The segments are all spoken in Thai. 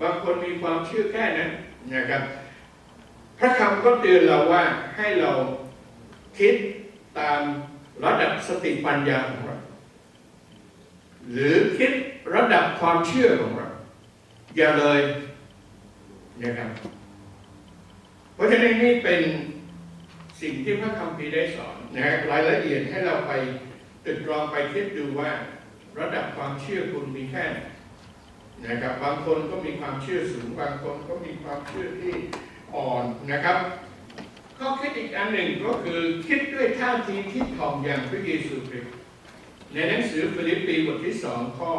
บางคนมีความเชื่อแค่นั้นนะครับ พระคำก็เตือนเราว่าให้เราคิดตามระดับสติปัญญาของเราหรือคิดระดับความเชื่อของเรา อย่าเลยนะครับ เพราะฉะนั้นนี่เป็นสิ่งที่พระคัมภีได้สอนนะฮะรายละเอียดให้เราไปตึกรองไปคิดดูว่า ระดับความเชื่อคุณมีแค่ไหน นะครับบางคนก็มีความเชื่อสูงบางคนก็มีความเชื่อที่อ่อนนะครับข้อคิดอีกอันหนึ่งก็คือคิดด้วยท่าทีที่ถ่อมอย่างพระเยซูคริสต์ในหนังสือฟิลิปปีบทที่สองข้อ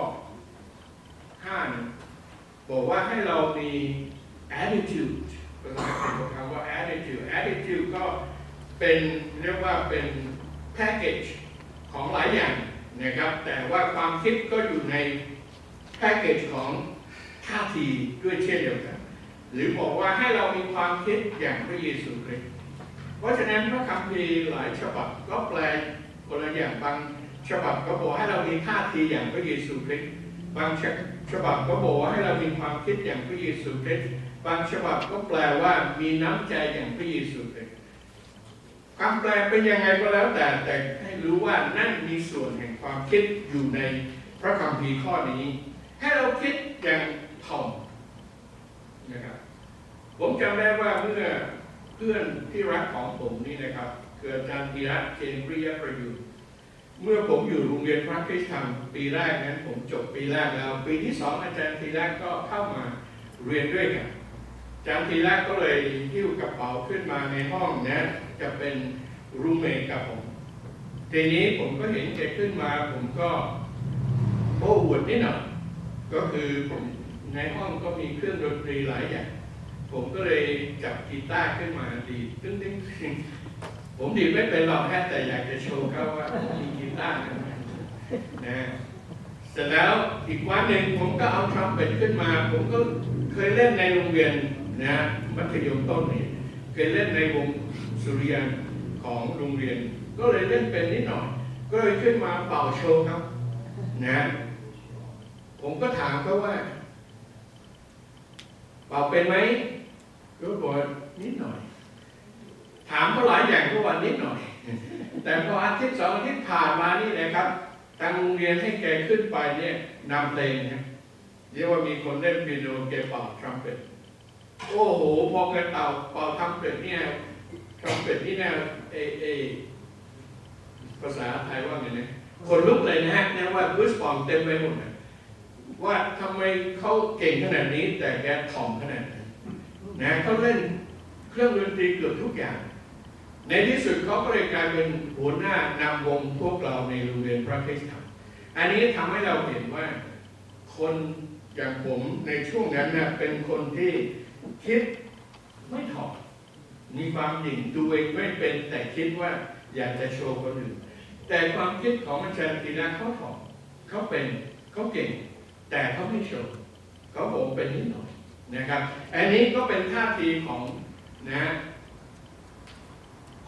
ห้านะบอกว่าให้เรามี attitude ภาษาอังกฤษคำว่า attitude attitude ก็เป็นเรียกว่าเป็น package ของหลายอย่างนะครับ แต่ว่าความคิดก็อยู่ใน package ของท่าทีด้วยเช่นเดียวกัน หรือบอกว่าให้เรามีความคิดอย่างพระเยซูคริสต์เพราะฉะนั้นพระคัมภีร์หลายฉบับก็แปลคนละอย่างบางฉบับก็บอกให้เรามีท่าทีอย่างพระเยซูคริสต์บางฉบับก็บอกว่าให้เรามีความคิดอย่างพระเยซูคริสต์บางฉบับก็แปลว่ามีน้ำใจอย่างพระเยซูคริสต์คำแปลเป็นยังไงก็แล้วแต่แต่ให้รู้ว่านั่นมีส่วนแห่งความคิดอยู่ในพระคัมภีร์ข้อนี้ ให้เราคิดอย่างถ่อมนะครับ ผมจำได้ว่าเมื่อเพื่อนที่รักของผมนี่นะครับคืออาจารย์ธีระเจนปริยประยุทธ์เมื่อผมอยู่โรงเรียนพระคริสธรรมปีแรกนั้น ผมจบปีแรกแล้ว ปีที่สองอาจารย์ธีระก็เข้ามาเรียนด้วยกันอาจารย์ธีระก็เลยหิ้วกระเป๋าขึ้นมาในห้องนะจะเป็นรูเมทกับผมทีนี้ผมก็เห็นแกขึ้นมา ผมก็โอ้อวดนิดหน่อย ก็คือผมในห้องก็มีเครื่องดนตรีหลายอย่าง ผมก็เลยจับกีตาร์ขึ้นมาดีดตึ้งตึ้งตึ้งผมดีดไม่เป็นหรอกแค่แต่อยากจะโชว์เขาว่าผมมีกีตาร์นะนะเสร็จแล้วอีกวันหนึ่งผมก็เอาทรัมเป็ตขึ้นมา ผมก็เคยเล่นในโรงเรียนนะมัธยมต้นนี่เคยเล่นในวงสุริยันของโรงเรียน ก็เลยเล่นเป็นนิดหน่อย ก็เลยขึ้นมาเป่าโชว์ครับ นะ ผมก็ถามเขาว่าเป่าเป็นไหมก็บอกนิดหน่อย ถามเขาหลายอย่างก็ว่านิดหน่อย แต่พออาทิตย์สองอาทิตย์ผ่านมานี่นะครับทางโรงเรียนให้แกขึ้นไปเนี่ยนำเพลงนะเรียกว่ามีคนเล่นเปียโนแกเป่าทรัมเป็ตโอ้โหพอแกเป่าเป่าทรัมเป็ตเนี่ยทรัมเป็ตนี่นะเอเอภาษาไทยว่าไงนะคนลุกเลยนะฮะเนี่ยว่าบุสปองเต็มไปหมดนะ ว่าทำไมเขาเก่งขนาดนี้ แต่แกถ่อมขนาดนั้นนะเขาเล่นเครื่องดนตรีเกือบทุกอย่าง ในที่สุดเขาก็เลยกลายเป็นหัวหน้านำวงพวกเราในโรงเรียนพระคริสตธรรมอันนี้ทำให้เราเห็นว่าคนอย่างผมในช่วงนั้นนะเป็นคนที่คิดไม่ถ่อมมีความหยิ่งตัวเองไม่เป็นแต่คิดว่าอยากจะโชว์คนอื่น แต่ความคิดของอาจารย์ธีระเขาถ่อมเขาเป็นเขาเก่ง แต่เขาไม่ชว์เขาบอกเป็นนิดหน่อยนะครับ อันนี้ก็เป็นท่าทีของนะ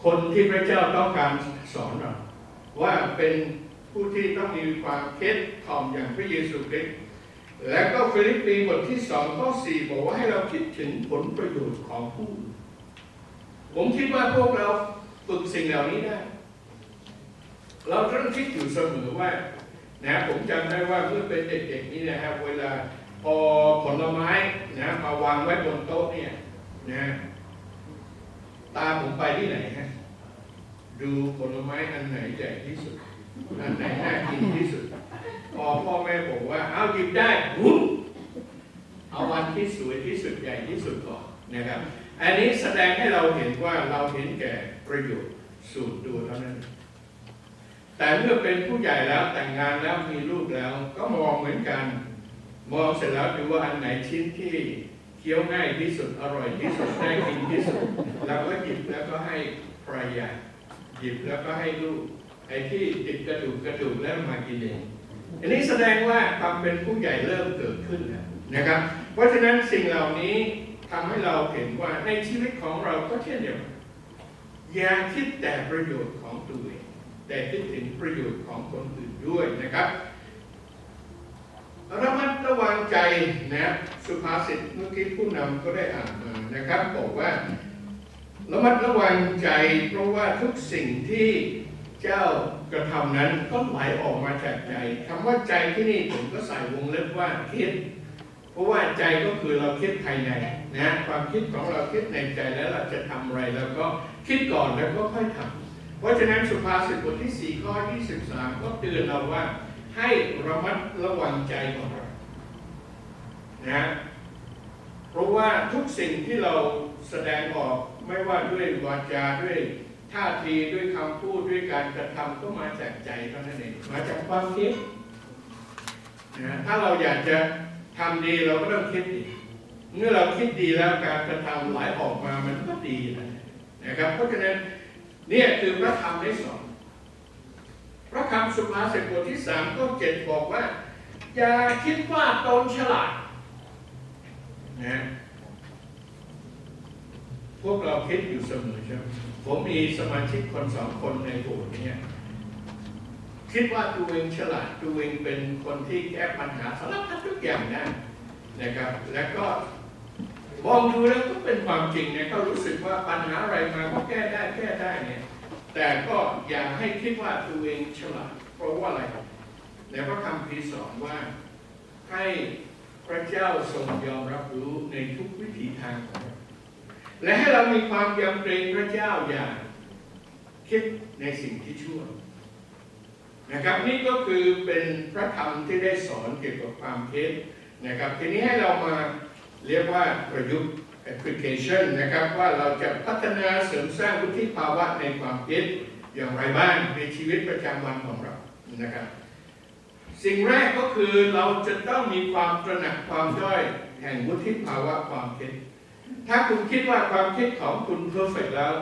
คนที่พระเจ้าต้องการสอนเราว่าเป็นผู้ที่ต้องมีความคิดถ่อมอย่างพระเยซูคริสต์และก็ฟิลิปปีบทที่สองข้อสี่บอกว่าให้เราคิดถึงผลประโยชน์ของผู้ ผมคิดว่าพวกเราฝึกสิ่งเหล่านี้ได้ เราต้องคิดอยู่เสมอว่า นะผมจำได้ว่าเมื่อเป็นเด็กๆนี่นะครับเวลาพอผลไม้นะมาวางไว้บนโต๊ะเนี่ยนะตาผมไปที่ไหนฮะดูผลไม้อันไหนใหญ่ที่สุด อันไหนน่ากินที่สุด พอพ่อแม่บอกว่าเอาหยิบได้วุ้บเอาวันที่สวยที่สุดใหญ่ที่สุดก่อนนะครับ อันนี้แสดงให้เราเห็นว่าเราเห็นแก่ประโยชน์ส่วนตัวเท่านั้น แต่เมื่อเป็นผู้ใหญ่แล้วแต่งงานแล้วมีลูกแล้ว ก็มองเหมือนกัน มองเสร็จแล้วดูว่าอันไหนชิ้นที่เคี้ยวง่ายที่สุดอร่อยที่สุดได้กินที่สุดเราก็หยิบแล้วก็ให้ภรรยาหยิบแล้วก็ให้ลูกไอ้ที่ติดกระดูกกระดูกแล้วมากินเองอันนี้แสดงว่าความเป็นผู้ใหญ่เริ่มเกิดขึ้นแล้วนะครับ เพราะฉะนั้นสิ่งเหล่านี้ทำให้เราเห็นว่าในชีวิตของเราก็เช่นเดียวกันอย่าคิดแต่ประโยชน์ของตัวเอง แต่คิดถึงประโยชน์ของคนอื่นด้วยนะครับระมัดระวังใจนะสุภาษิตเมื่อกี้ผู้นำก็ได้อ่านมานะครับบอกว่าระมัดระวังใจ เพราะว่าทุกสิ่งที่เจ้ากระทำนั้นก็ไหลออกมาจากใจคำว่าใจที่นี่ผมก็ใส่วงเล็บว่าคิด เพราะว่าใจก็คือเราคิดภายในนะความคิดของเราคิดในใจแล้วเราจะทำอะไรแล้วก็คิดก่อนแล้วก็ค่อยทำ เพราะฉะนั้นสุภาษิตบทที่ 4 ข้อ 23 ก็เตือนเราว่าให้ระมัดระวังใจของเรานะเพราะว่าทุกสิ่งที่เราแสดงออกไม่ว่าด้วยวาจาด้วยท่าทีด้วยคำพูดด้วยการกระทำก็มาจากใจเท่านั้นเองมาจากความคิดนะถ้าเราอยากจะทำดีเราก็ต้องคิดดี เมื่อเราคิดดีแล้วการกระทำไหลออกมามันก็ดีนะนะครับ เพราะฉะนั้น เนี่ยคือพระธรรมได้สอนพระคำสุภาษิตบทที่สามข้อเจ็ดบอกว่า อย่าคิดว่าตนฉลาดนะพวกเราคิดอยู่เสมอใช่ไหมผมมีสมาชิกคนสองคนในโบสถ์เนี่ยคิดว่าตัวเองฉลาดตัวเองเป็นคนที่แก้ปัญหาสารพัดทุกอย่างได้นะครับ แล้วก็ มองดูแล้วก็เป็นความจริงเนี่ยก็รู้สึกว่าปัญหาอะไรมาก็แก้ได้แก้ได้เนี่ยแต่ก็อย่าให้คิดว่าตัวเองฉลาดเพราะว่าอะไรในพระคำพีสอนว่าให้พระเจ้าทรงยอมรับรู้ในทุกวิถีทางของเราและให้เรามีความยำเกรงพระเจ้าอย่าคิดในสิ่งที่ชั่วนะครับนี่ก็คือเป็นพระธรรมที่ได้สอนเกี่ยวกับความคิดนะครับทีนี้ให้เรามา เรียกว่าประยุกต์ application นะครับว่าเราจะพัฒนาเสริมสร้างวุฒิภาวะในความคิดอย่างไรบ้างในชีวิตประจำวันของเรานะครับ สิ่งแรกก็คือเราจะต้องมีความตระหนักความด้อยแห่งวุฒิภาวะความคิด ถ้าคุณคิดว่าความคิดของคุณเพอร์เฟกแล้ว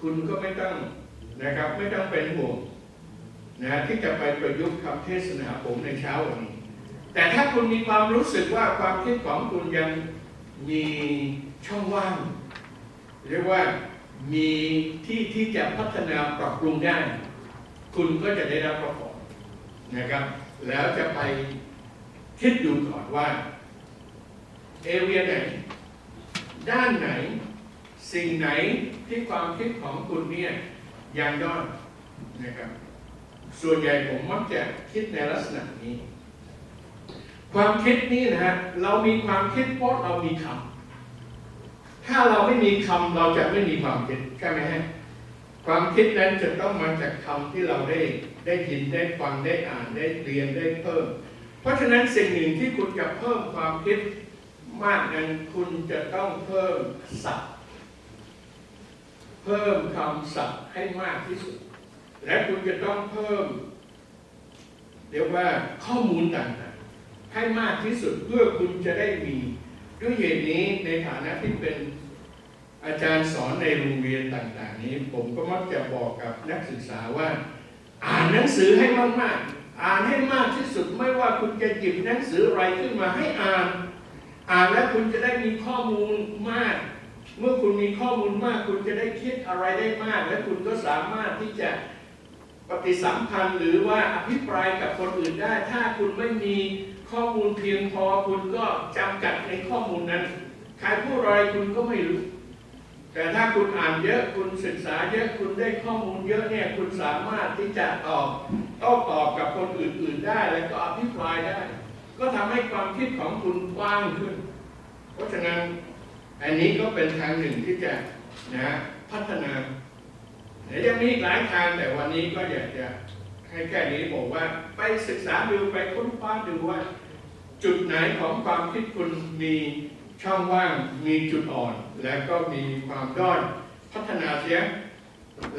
คุณก็ไม่ต้องนะครับไม่ต้องเป็นห่วงนะที่จะไปประยุกต์คำเทศนาผมในเช้าวันนี้ แต่ถ้าคุณมีความรู้สึกว่าความคิดของคุณยัง มีช่องว่าง เรียกว่ามีที่ที่จะพัฒนาปรับปรุงได้ คุณก็จะได้รับพระพรนะครับ แล้วจะไปคิดดูก่อนว่าเอเรียไหน ด้านไหน สิ่งไหนที่ความคิดของคุณเนี่ยยังด้อยนะครับ ส่วนใหญ่ผมมักจะคิดในลักษณะนี้ ความคิดนี้นะฮะเรามีความคิดเพราะเรามีคำถ้าเราไม่มีคำเราจะไม่มีความคิดใช่ไหมฮะความคิดนั้นจะต้องมาจากคำที่เราได้ได้ยินได้ฟังได้อ่านได้เรียนได้เพิ่ม เพราะฉะนั้นสิ่งหนึ่งที่คุณจะเพิ่มความคิดมากนั้นคุณจะต้องเพิ่มศัพท์เพิ่มคำศัพท์ให้มากที่สุด และคุณจะต้องเพิ่ม เรียกว่าข้อมูลต่างๆ ให้มากที่สุดเพื่อคุณจะได้มี ด้วยเหตุนี้ในฐานะที่เป็นอาจารย์สอนในโรงเรียนต่าง ๆ นี้ ผมก็มักจะบอกกับนักศึกษาว่า อ่านหนังสือให้มากๆ อ่านให้มากที่สุดไม่ว่าคุณจะหยิบหนังสืออะไรขึ้นมาให้อ่าน อ่านแล้วคุณจะได้มีข้อมูลมาก เมื่อคุณมีข้อมูลมาก คุณจะได้คิดอะไรได้มาก และคุณก็สามารถที่จะปฏิสัมพันธ์หรือว่าอภิปรายกับคนอื่นได้ ถ้าคุณไม่มี ข้อมูลเพียงพอคุณก็จำกัดในข้อมูลนั้น ใครพูดอะไรคุณก็ไม่รู้ แต่ถ้าคุณอ่านเยอะคุณศึกษาเยอะคุณได้ข้อมูลเยอะเนี่ยคุณสามารถที่จะตอบโต้ตอบกับคนอื่น ๆ ได้แล้วก็อภิปรายได้ ก็ทำให้ความคิดของคุณกว้างขึ้น เพราะฉะนั้นอันนี้ก็เป็นทางหนึ่งที่จะนะพัฒนาเดี๋ยวยังมีหลายทางแต่วันนี้ก็อยากจะ ให้แค่นี้บอกว่าไปศึกษาดูไปค้นคว้าดูว่า จุดไหนของความคิดคุณมีช่องว่างมีจุดอ่อน และก็มีความด้อยพัฒนาเสีย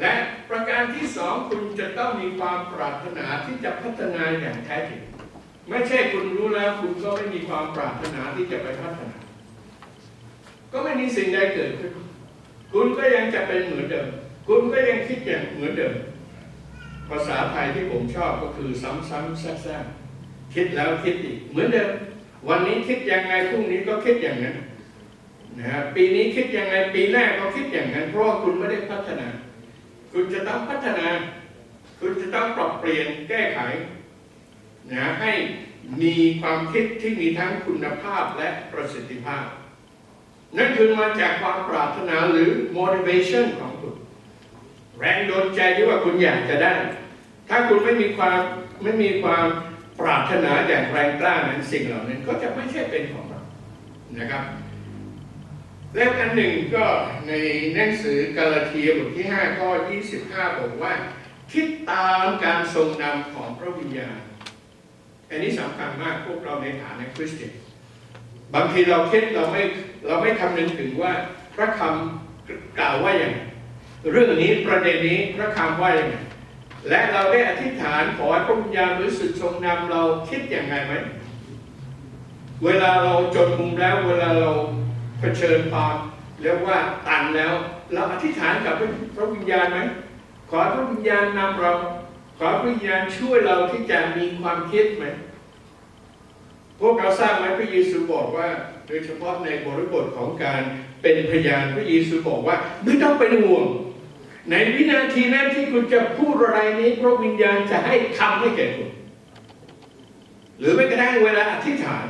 และประการที่สองคุณจะต้องมีความปรารถนาที่จะพัฒนาอย่างแท้จริงไม่ใช่คุณรู้แล้วคุณก็ไม่มีความปรารถนาที่จะไปพัฒนา ก็ไม่มีสิ่งใดเกิดขึ้น คุณก็ยังจะเป็นเหมือนเดิม คุณก็ยังคิดอย่างเหมือนเดิม ภาษาไทยที่ผมชอบก็คือซ้ำๆซากๆคิดแล้วคิดอีกเหมือนเดิม วันนี้คิดยังไงพรุ่งนี้ก็คิดอย่างนั้นนะฮะปีนี้คิดยังไงปีหน้าก็คิดอย่างนั้นเพราะว่าคุณไม่ได้พัฒนา คุณจะต้องพัฒนา คุณจะต้องปรับเปลี่ยนแก้ไขนะให้มีความคิดที่มีทั้งคุณภาพและประสิทธิภาพ นั่นคือมาจากความปรารถนาหรือ motivation ของคุณ แรงโดนใจที่ว่าคุณอยากจะได้ ถ้าคุณไม่มีความไม่มีความปรารถนาอย่างแรงกล้านั้นสิ่งเหล่านั้นก็จะไม่ใช่เป็นของเรานะครับแล้วอันหนึ่งก็ในหนังสือกาลาเทียบทที่5ข้อ25 บอกว่า คิดตามการทรงนำของพระวิญญาณ อันนี้สำคัญมากพวกเราในฐานะคริสเตียนบางทีเราคิดเราไม่เราไม่คำนึงถึงว่าพระคำกล่าวว่าอย่างไร เรื่องนี้ประเด็นนี้พระคำว่าอย่างไรและเราได้อธิษฐานขอให้พระวิญญาณบริสุทธิ์ทรงนำเราคิดอย่างไรไหม เวลาเราจนมุมแล้ว เวลาเราเผชิญความเรียกว่าตันแล้ว เราอธิษฐานกับพระวิญญาณไหมขอพระวิญญาณนำเรา ขอพระวิญญาณช่วยเราที่จะมีความคิดไหมพวกเราทราบไหมพระเยซูบอกว่า โดยเฉพาะในบริบทของการเป็นพยานพระเยซูบอกว่าไม่ต้องเป็นห่วง ในวินาทีนั้นที่คุณจะพูดอะไรนี้พระวิญญาณจะให้คำให้แก่คุณ หรือแม้กระทั่งเวลาอธิษฐาน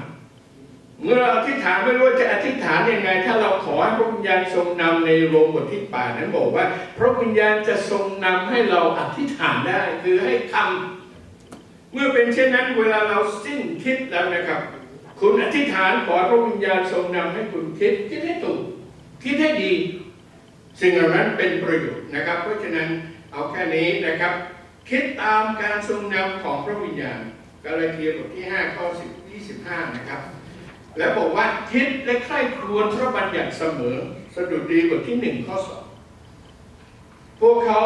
เมื่อเราอธิษฐานไม่รู้ว่าจะอธิษฐานยังไง ถ้าเราขอให้พระวิญญาณทรงนำในโรมบทที่แปดนั้นบอกว่า พระวิญญาณจะทรงนำให้เราอธิษฐานได้คือให้คำเมื่อเป็นเช่นนั้นเวลาเราสิ้นคิดแล้วนะครับ คุณอธิษฐานขอพระวิญญาณทรงนำให้คุณคิดคิดให้ถูกคิดให้ดี สิ่งเหล่านั้นเป็นประโยชน์นะครับ เพราะฉะนั้นเอาแค่นี้นะครับ คิดตามการทรงนำของพระวิญญาณกาลาเทียบทที่ 5 ข้อ 10 25 นะครับ แล้วบอกว่าคิดและใคร่ครวญพระบัญญัติเสมอ สดุดีบทที่ 1 ข้อ 2 พวกเขา